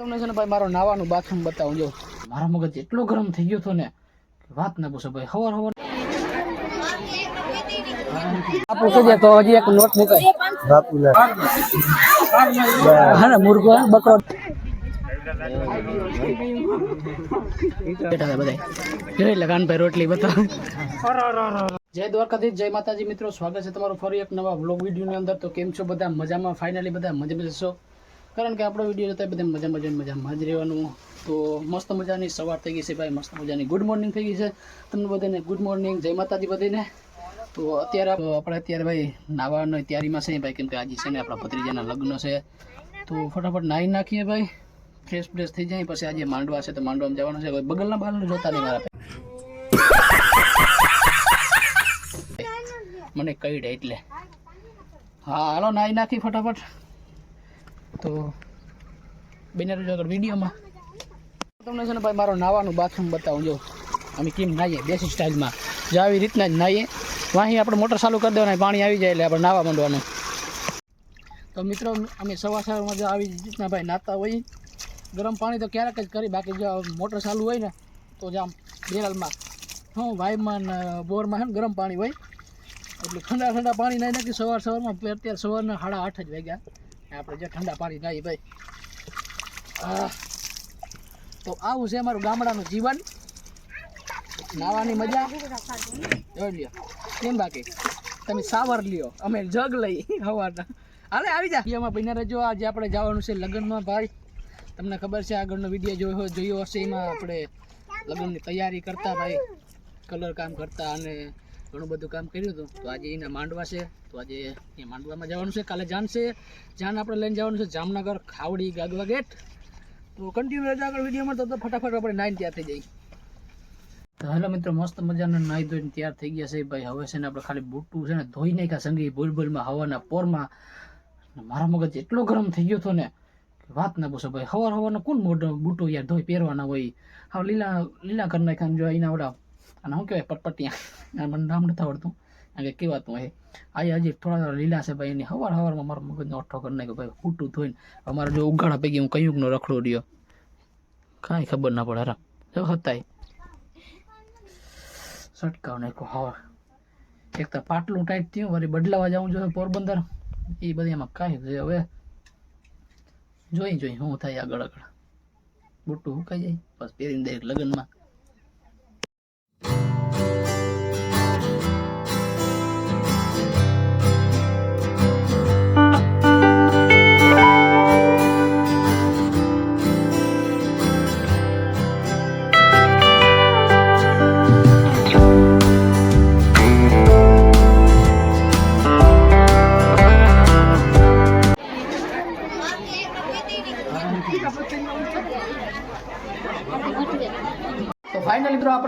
તમને છે ને ભાઈ મારો નાવાનું બાથરૂમ બતાવું, જો. મારો મગજ એટલો ગરમ થઈ ગયો હતો ને વાત ના પૂછો ભાઈ. હવાર હવાર ને જય દ્વારકાધીશ, જય માતાજી મિત્રો. સ્વાગત છે તમારું ફરી એક નવા વ્લોગ વિડીયોની અંદર. તો કેમ છો બધા? મજામાં? ફાઇનલી બધા મજામાં જશો? કારણ કે આપણો વીડિયો જોતા બધા મજા મજા મજામાં જ રહેવાનું. તો મસ્ત મજાની સવાર થઈ ગઈ છે ભાઈ, મસ્ત મજાની ગુડ મોર્નિંગ થઈ ગઈ છે. તમને બધાને ગુડ મોર્નિંગ જય માતાજી બધીને. તો અત્યારે આપણે અત્યારે ભાઈ નાવાની તૈયારીમાં છે ભાઈ, કેમ કે આજે છે ને આપણા ભત્રીજાના લગ્ન છે. તો ફટાફટ નાહી નાખીએ ભાઈ. ફ્રેશ ફ્રેશ થઈ જાય, પછી આજે માંડવા છે તો માંડવામાં જવાનું છે. બગલના બાલનું જોતા નહીં મારા મને કહી દે એટલે. હા, હાલો, નાહી નાખી ફટાફટ. તો બેને રહેજો આગળ વિડીયોમાં. તમને છે ને ભાઈ મારો નાવાનું બાથરૂમ બતાવું, જો. અમે કેમ નાહીએ, દેશી સ્ટાઇલમાં જો આવી રીતના જ નાહીએ. વાહી આપણે મોટર ચાલુ કરી દેવાના, પાણી આવી જાય એટલે આપણે નાવા માંડવાનું. તો મિત્રો, અમે સવાર સવારમાં જો આવી રીતના ભાઈ નાતા હોઈએ ગરમ પાણી તો ક્યારેક જ કરી, બાકી જો મોટર ચાલુ હોય ને, તો જ આમ બેરલમાં. હું વાઇબમાં બોરમાં છે ને ગરમ પાણી હોય, એટલે ઠંડા ઠંડા પાણી નાખી નાખી સવાર સવારમાં, અત્યારે સવારના સાડા આઠ જ વાગ્યા. આપણે જે ઠંડા પાણી નાહી ભાઈ. તો આવું છે અમારું ગામડાનું જીવન. નાવાની મજા. જોઈ લ્યો. કેમ બાકી? તમે સાવર લ્યો. અમે જગ લઈ સવારના હાલે, આવી જા. એમાં બન્યા રજો આજે આપણે જવાનું છે લગ્નમાં, ભાઈ. તમને ખબર છે, આગળનો વીડિયો જોયો જોયો હશે એમાં આપણે લગ્નની તૈયારી કરતા, ભાઈ. કલર કામ કરતા અને ઘણું બધું કામ કર્યું હતું. તો આજે એના માંડવા છે. તો આજે એ માંડવામાં જવાનું છે. કાલે જાન જાન આપણે લઈને જવાનું છે જામનગર ખાવડી ગાગવા ગેટ. તો કન્ટિન્યુ રહેજો આગળ વિડીયોમાં તો ફટાફટ આપણે નાઈન ત્યાં થઈ જઈએ. તો હેલો મિત્રો, મસ્ત મજાના નાહી ધોઈને તૈયાર થઈ ગયા છે. ભાઈ, હવે છે ને આપણે ખાલી બૂટું છે ને ધોઈ નાખ્યા સંગી બોલ બોલમાં હવાના પોરમાં. મારા મગજ એટલો ગરમ થઈ ગયો હતો ને વાત ના પૂછો. ભાઈ, હવાર હવાનો કોણ મોટો બૂટો યાર ધોઈ પહેરવાના હોય? હા લીલા લીલા કરી નાખ્યા જો એના ઓલા અને શું કહેવાય, પટપટિયા. મને નામ નથી આવડતું. કારણ કે કહેવાતું હોય આજે હજી થોડા લીલા છે ભાઈ, એની હવાર હવારમાં મારા મગજનો અઠો કરી નાખ્યો ભાઈ ખૂટું ધોઈને. અમારે જો ઉઘાડા પૈકી હું કયુંકનો રખડો રહ્યો. કાંઈ ખબર ના પડે, હરા. જો હતાય. સટકાવ નાખ્યો હવા. એક તો પાટલું ટાઈટ થયું, વળી બદલાવા જવું જોઈએ પોરબંદર. એ બધી એમાં કાંઈ છે હવે જોઈ જોઈ શું થાય આગળ આગળ. બુટ્ટું હુકાઈ જાય, બસ પહેરીને દરેક લગ્નમાં.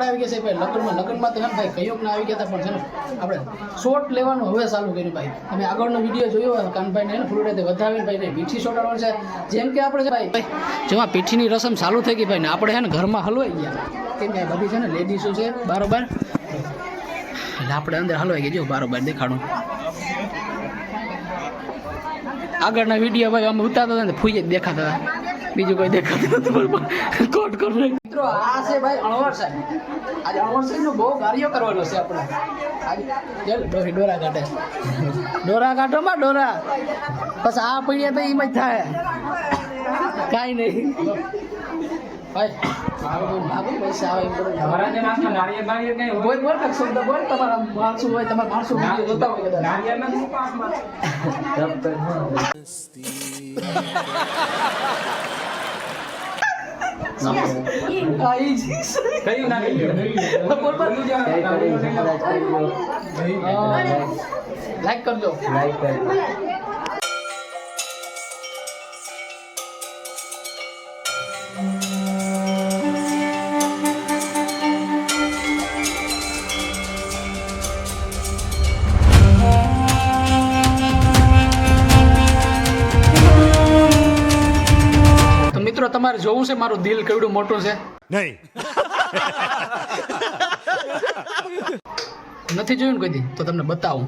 આપણે આવી ગયા છે ભાઈ. લગ્નમાં લગ્નમાં તો એમ ભાઈ કયોક ના આવી ગયા હતા, પણ છે ને, આપણે શોર્ટ લેવાનું હવે ચાલુ કર્યું ભાઈ. તમે આગળનો વીડિયો જોયો હોય કાનભાઈને એને ફૂલ રીતે વધાવીને ભાઈ ને પીઠી શોટાડવાનું છે. જેમ કે આપણે ભાઈ ભાઈ, જેમાં પીઠીની રસમ ચાલુ થઈ ગઈ ભાઈ ને આપણે છે ઘરમાં હલવાઈ ગયા. કેમ કે બધી છે ને લેડીઝો છે, બારોબાર? એટલે આપણે અંદર હલવાઈ ગયા જો બારોબાર દેખાડું. આગળના વીડિયો ભાઈ અમે ઉતારતા હતા ને ફૂઈ જ દેખાતા હતા. બીજું કોઈ દેખાતું નથી પણ કોટ કરો મિત્રો આ છે ભાઈ અણવર સાહેબ. આજે અણવર સાહેબ નો બહુ કાર્યો કરવાનો છે આપણે. આજે ડોરી ડોરા કાઢે. ડોરા કાઢો માં ડોરા. બસ આ પીડ્યા તો એમ જ થાય. કાંઈ નહીં. ભાઈ બોલ બોલ શબ્દ બોલ. તમારા માણસું હોય તમારા માણસો જોતા હોય કદાચ. હા, ઈ જ. બોલ, બોલ. લાઈક કરજો તમારે જોવું છે? મારું દિલ કેવડું મોટું છે? નહીં. નથી જોયું ને કોઈ તો તમને બતાવું.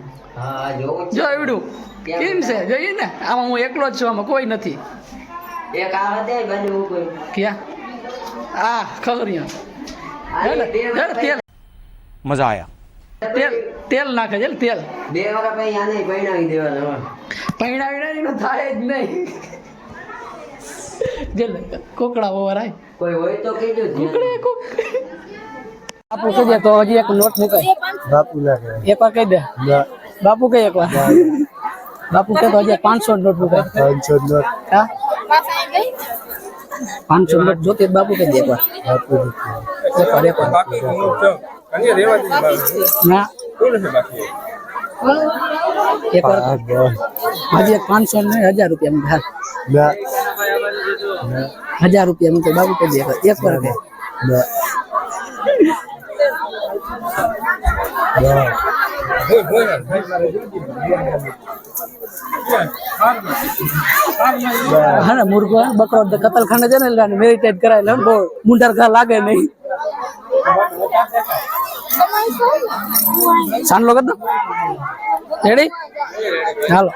જો કેમ છે? જોઈએ ને. આમાં હું એકલો જ છું આમાં કોઈ નથી. ક્યાં? આ ખબર તેલ. મજા આયા. તેલ તેલ નાખે છે તેલ. બે વાર પૈણાવી દેવાના. પૈણાવી થાય જ નહીં. જે કોકડા ઓવર આય. કોઈ હોય તો કીધું કોકડે કોક બાપુ કહી દે તો હજી એક નોટ મુકાય. બાપુ લાગે. એક વાર કહી દે. બાપુ કહી એક વાર. બાપુ કહે તો હજી પાંચસો નોટ મુકાય. પાંચસો નોટ. હા? પાંચસો નોટ જોતી બાપુ કહી દે એક વાર. બાપુ એક વાર રેવા દે ના. એક વાર. હજી પાંચસો ને હજાર રૂપિયા હાલ ના હજાર રૂપિયા મૂકે બાપુ કહી દે એક વાર. એક વાર કહે ના હા, ને મુર્ગો હે ને બકરો તો કતલખાને છે ને, એટલે મેરિટેડ કરાય, લે બહુ મુંડર ઘા લાગે નહીં સાંડલો કર દો રેડી હાલો.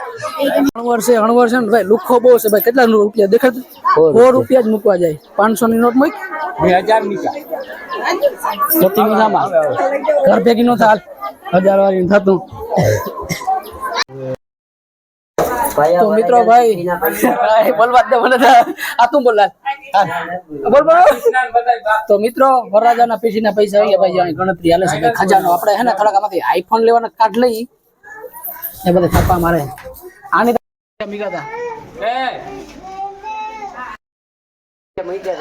અણવર છે અણવર છે ને ભાઈ લુખો બહુ છે ભાઈ. કેટલા રૂપિયા દેખાતું સો રૂપિયા. જ મૂકવા જાય. પાંચસો ની નોટ મૂક. બે હજાર ઘર ભેગી નો થાલ હજાર વાળી નું થતું. તો મિત્રો ભાઈ ભાઈ બોલવા દે મને આ તું બોલા બોલ બોલ. તો મિત્રો વરરાજાના પીસીના પૈસા આવી ગયા ભાઈ ગણતરી હાલે છે. ખજાનો. આપણે હે ને થોડાક આમાંથી આઈફોન લેવાના કાર્ડ લઈ એ બધા થાપા મારે. આની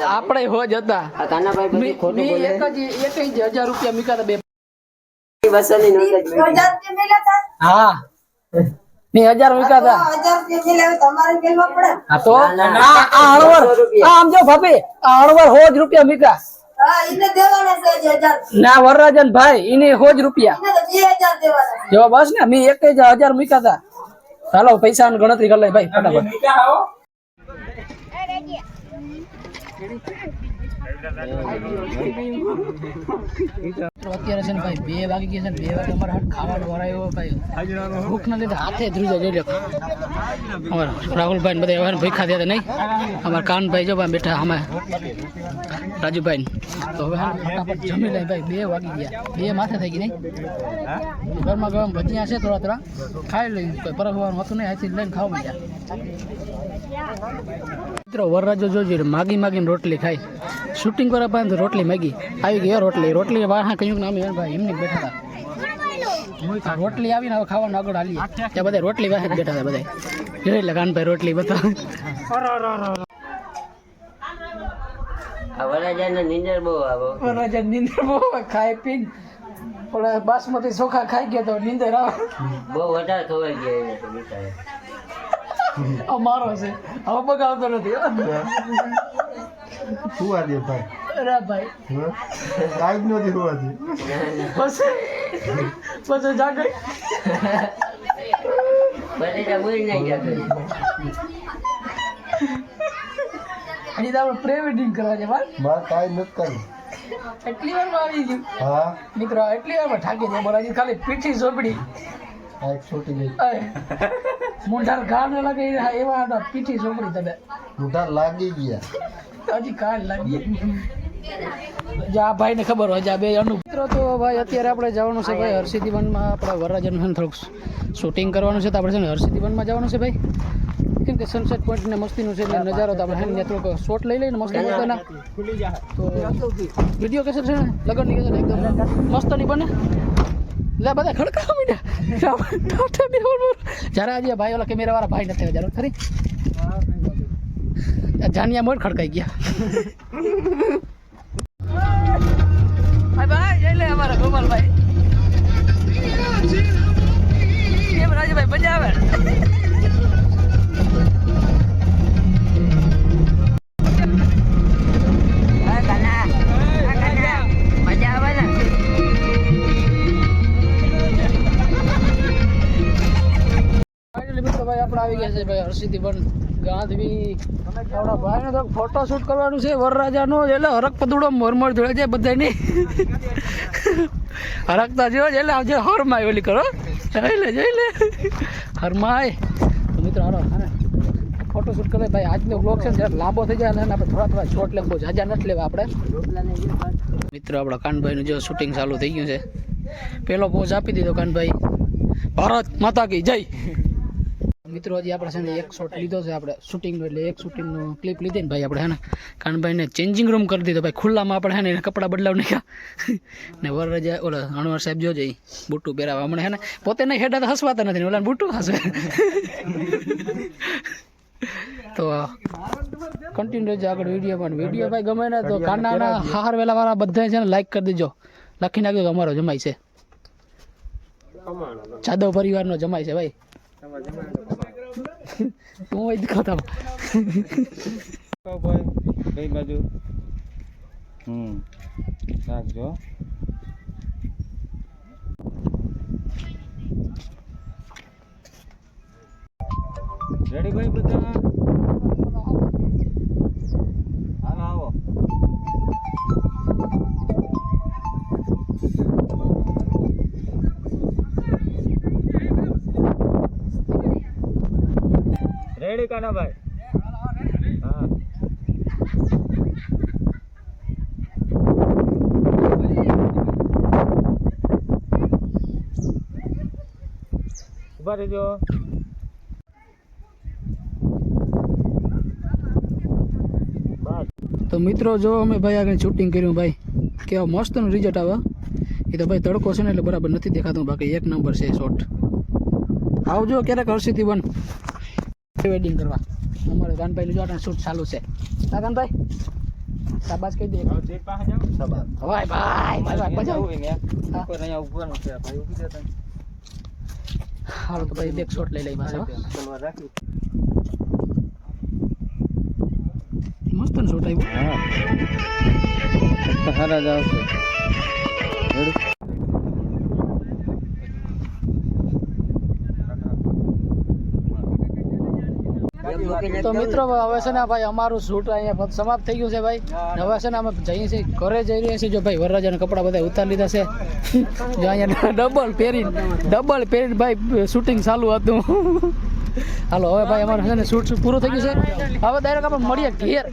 આપણે હો જ હતા. આ કાનાભાઈ બધું મી- ખોટું મી બોલે. એક જ એક જ હજાર રૂપિયા મીકા બે. હા. ની હજાર મીકા હતા હા તો? આ હળવર. અણવર આ આમ જો ભાભી આ અણવર હો રૂપિયા મીકા ના વરરાજન ભાઈ એને હોજ રૂપિયા. જો બસ ને મેં એક જ હજાર મૂક્યા હતા ચાલો પૈસા ની ગણતરી કરી લે ભાઈ ફટાફટ. અત્યારે છે ને ભાઈ બે વાગી ગયા છે બે વાગે અમારે હાથ ખાવાનો વાર ભાઈ. ભૂખ ના લીધે હાથે ધ્રુજ જોઈ અમારા રાહુલભાઈ બધા એવા ભૂખા થયા હતા, નહીં? અમારા કાનભાઈ જો ભાઈ બેઠા, અમે રાજુભાઈ તો હવે ફટાફટ જમી લે ભાઈ, બે વાગી ગયા. બે માથે થઈ ગઈ, નહીં? ગરમા ગરમ ભજીયા છે થોડા થોડા. ખાઈ લઈ કોઈ પરખવાનું હતું નહીં, અહીંથી લઈને ખાવા માંડ્યા. મિત્રો, વરરાજો જોજો, માગી માગીને રોટલી ખાઈ. શૂટિંગ કરવા બાંધ રોટલી માગી. આવી ગઈ રોટલી. રોટલી વાહ કહ્યું નામ અમે યાર ભાઈ એમને બેઠા હતા. રોટલી આવીને હવે ખાવાનું આગળ હાલી ત્યાં બધા રોટલી વાહે બેઠા હતા બધા. જોઈ લે કાનભાઈ રોટલી બતાવ. નીંદર બહુ આવે. વરરાજા નીંદર બહુ ખાઈ પી ઓલા બાસમતી ચોખા ખાઈ ગયા તો નીંદર આવે. બહુ વધારે ખવાઈ ગયા અમારો છે. હવે બગાવતો નથી. હુવા દે ભાઈ. અરે ભાઈ. હા? કાંઈ નથી હુવા દે પછી? પછી જાગે બટેટા બોલી નહીં પ્રે વેડિંગ કરવા છે ભાઈ. મારે કાંઈ નથી કરવું. એટલી વાર આવી ગયું. હા? મિત્રો એટલી વારમાં થાકી જાય બોલા ખાલી પીઠી ઝોપડી. કાંઈક છોટી ગઈ. મોઢાર ઘા ન લાગે એવા હતા પીઠી ઝોપડી તમે. મોઢાર લાગી ગયા. હજી કાલ લાગી જો ભાઈને ખબર હોય જે બે અનુ મિત્રો તો ભાઈ અત્યારે આપણે જવાનું છે ભાઈ હર્ષિદી વનમાં આપણા વરરાજાનું છે ને થોડુંક શૂટિંગ કરવાનું છે તો આપણે છે ને વનમાં જવાનું છે ભાઈ. કેમ કે સનસેટ પોઈન્ટ ને મસ્તીનું છે એટલે નજારો તો આપણે થોડોક શોટ લઈ લઈને મસ્ત મસ્તના તો વીડિયો કેસર છે ને લગનની કેસેટ એકદમ મસ્તની બને. લે, બધા ખડકાવા માંડ્યા. જરા આજે ભાઈ ઓલા કેમેરા વાળા ભાઈ નથી જરા ખરી? જાનિયા મોડ ખડકાઈ ગયા. ભાઈ ભાઈ, જઈ લે અમારા ગોપાલભાઈ. હર્ષિદી પણ ગાંધવી આપણા ભાઈને તો ફોટો શૂટ કરવાનું છે, વરરાજાનો એટલે હરક પદુડો મરમર જોડે છે બધાની હરકતા જેવો એટલે આજે હરમાય ઓલી કરો. જોઈ લે જોઈ લે. હરમાય. મિત્રો હારે ફોટો ફોટોશૂટ કરે. ભાઈ, આજનો બ્લોગ છે જરા લાંબો થઈ જાય, અને આપણે થોડા થોડા શોર્ટ લેવું જાજા નથી લેવા આપણે. મિત્રો, આપણા કાનભાઈનું જો શૂટિંગ ચાલુ થઈ ગયું છે. પેલો પોઝ આપી દીધો કાનભાઈ. ભારત માતા કી જય. મિત્રો હજી આપણે છે ને એક શોટ લીધો છે આપણે. શૂટિંગનો એટલે એક શૂટિંગનો ક્લિપ લીધી ને ભાઈ આપણે હે ને? કાનભાઈને ચેન્જિંગ રૂમ કરી દીધો. ભાઈ ખુલ્લામાં આપણે હે ને કપડાં બદલાવ નાખ્યા. ને વરરાજા ઓલા અણવર સાહેબ જોજે ઈ બુટ્ટુ પહેરાવા. હમણાં હે ને પોતે નહીં હેડા તો હસવાતા નથી ઓલા બુટ્ટુ હસવે. તો કન્ટિન્યુ રહેજો આગળ વીડિયો પણ. વીડિયો ભાઈ ગમે ને તો કાનાના હાર વેલા વાળા બધા છે ને લાઈક કરી દેજો. લખી નાખજો અમારો જમાય છે. જાદવ પરિવારનો જમાય છે ભાઈ. તું હોય દીખો તમે ભાઈ કઈ બાજુ હમ રાખજો રેડી ભાઈ બધા ઊભા રહેજો. તો મિત્રો જો અમે ભાઈ આગળ શૂટિંગ કર્યું ભાઈ. કેવા મસ્તનું રિઝલ્ટ આવે એ તો ભાઈ તડકો છે ને એટલે બરાબર નથી દેખાતું બાકી એક નંબર છે શોટ આવજો ક્યારેક હર્ષિથી બન. વેડિંગ કરવા. અમારે કાનભાઈનું જો શૂટ ચાલુ છે. હા કાનભાઈ શાબાશ કહી દે. ભાઈ ભાઈ ભાઈ ભાઈ છે ભાઈ ઊભી જતા હાલો તો ભાઈ બેક શોટ લઈ લઈ પાછો મસ્ત શોટ આવ્યો. હા. હારા જાવ આવશે. તો મિત્રો હવે છે ને ભાઈ અમારું શૂટ અહીંયા સમાપ્ત થઈ ગયું છે ભાઈ. હવે છે ને અમે જઈએ છીએ ઘરે જઈ રહ્યા છીએ. જો ભાઈ વરરાજાના કપડા બધા ઉતારી લીધા છે. જો અહીંયા ડબલ પહેરીને ડબલ પહેરીને ભાઈ શૂટિંગ ચાલુ હતું. હાલો હવે ભાઈ અમારું છે ને શૂટ પૂરું થઈ ગયું છે. હવે ડાયરેક્ટ આપણે મળીએ ઘેર.